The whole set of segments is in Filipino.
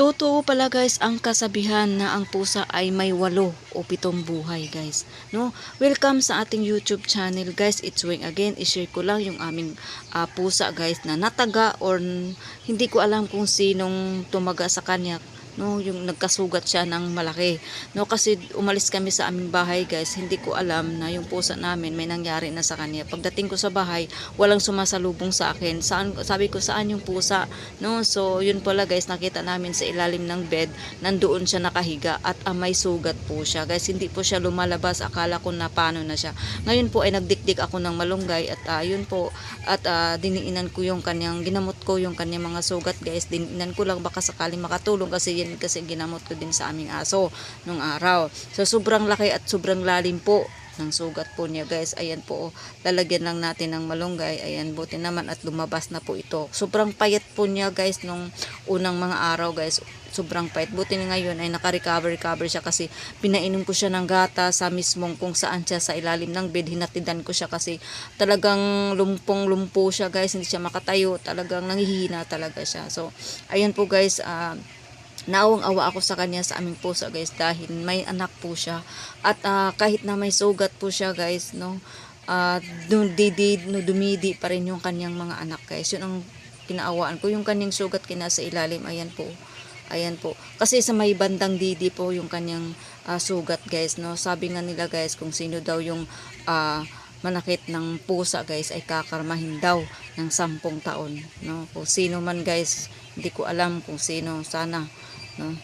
Totoo pala guys ang kasabihan na ang pusa ay may walo o pitong buhay guys. No? Welcome sa ating YouTube channel guys. It's Wing again. I-share ko lang yung aming ah, pusa guys na nataga or hindi ko alam kung sinong tumaga sa kanya no yung nagkasugat siya ng malaki. No kasi umalis kami sa aming bahay guys. Hindi ko alam na yung pusa namin may nangyari na sa kanya. Pagdating ko sa bahay walang sumasalubong sa akin. Saan sabi ko saan yung pusa? No so yun pala guys nakita namin sa ilalim ng bed nandoon siya nakahiga at ah, may sugat po siya. Guys hindi po siya lumalabas. Akala ko na paano na siya. Ngayon po ay nagdikdik ako ng malunggay at yun po. At ah, diniinan ko yung kanyang ginamot ko yung kanyang mga sugat guys. Diniinan ko lang baka sakali makatulong kasi yan kasi ginamot ko din sa aming aso nung araw. So sobrang laki at sobrang lalim po ng sugat po niya guys. Ayan po oh. lalagyan lang natin ng malunggay. Ayan buti naman at lumabas na po ito. Sobrang payat po niya guys nung unang mga araw guys. Sobrang payat. Buti na ngayon ay naka-recover recover siya kasi pinainom ko siya ng gata sa mismong kung saan siya sa ilalim ng bed. Hinatidan ko siya kasi talagang lumpong lumpo siya guys. Hindi siya makatayo. Talagang nanghihina talaga siya. So ayan po guys ah Naawang awa ako sa kanya sa aming pusa guys dahil may anak po siya. At ah, kahit na may sugat po siya guys no uh, dumidi, no, dumidi pa rin yung kanyang mga anak guys. Yun ang kinaawaan ko. Yung kanyang sugat kina sa ilalim ayan po. Ayan po. Kasi sa may bandang didi po yung kanyang ah, sugat guys no. Sabi nga nila guys kung sino daw yung ah, manakit ng pusa guys ay kakarmahin daw ng sampung taon no. Kung sino man guys hindi ko alam kung sino sana no?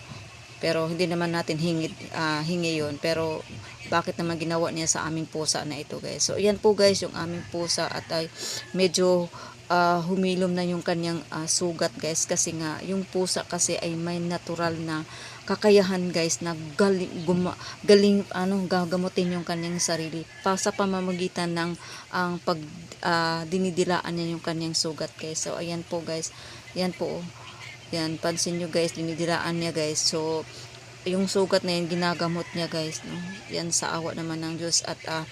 Pero hindi naman natin hingi ah, hingi yon pero bakit naman ginawa niya sa aming pusa na ito guys? So yan po guys yung aming pusa at ay medyo ah, humilom na yung kanyang ah, sugat guys. Kasi nga yung pusa kasi ay may natural na kakayahan guys na galing, guma, galing ano gagamutin yung kanyang sarili pa sa pamamagitan ng ang pag ah, dinidilaan niya yung kanyang sugat guys. So ayan po guys. Yan po. Oh. yan pansin nyo guys dinidilaan niya guys. So yung sugat na yan ginagamot niya guys no? Yan sa awa naman ng Diyos at ah,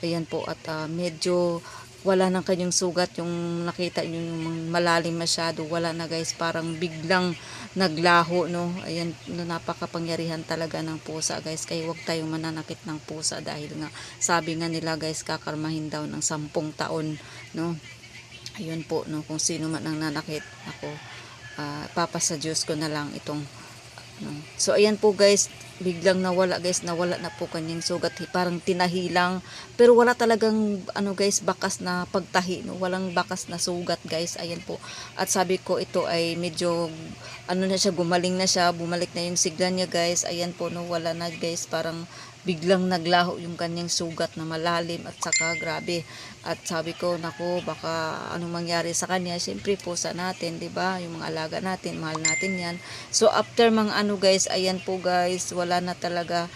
ayan po at ah, medyo wala nang kanyang sugat yung nakita nyo yung malalim masyado. Wala na guys parang biglang naglaho no? Ayan napakapangyarihan talaga ng pusa guys. Kaya wag tayong mananakit ng pusa dahil nga sabi nga nila guys kakarmahin daw ng sampung taon no? Ayun po no? Kung sino man ang nanakit ako ah, papa sa Diyos ko na lang itong no. so ayan po guys biglang nawala guys nawala na po kanyang sugat. Parang tinahilang. Pero wala talagang ano guys bakas na pagtahi no? Walang bakas na sugat guys. Ayan po. At sabi ko ito ay medyo ano na siya gumaling na siya. Bumalik na yung sigla niya guys. Ayan po no? Wala na guys. Parang biglang naglaho yung kanyang sugat na malalim at saka grabe. At sabi ko nako baka anong mangyari sa kanya. Syempre po sa natin 'di ba? Yung mga alaga natin mahal natin yan. So after mga ano guys ayan po guys wala na talaga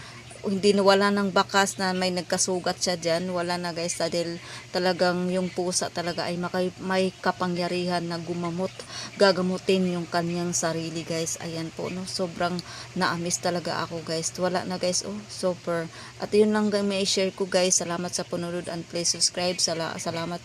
hindi na wala ng bakas na may nagkasugat siya dyan. Wala na guys dahil talagang yung pusa talaga ay makay, may kapangyarihan na gumamot, gagamutin yung kanyang sarili guys. Ayan po no, sobrang naamis talaga ako guys. Wala na guys, oh super. At yun lang may share ko guys. Salamat sa pununod and please subscribe. Sala, salamat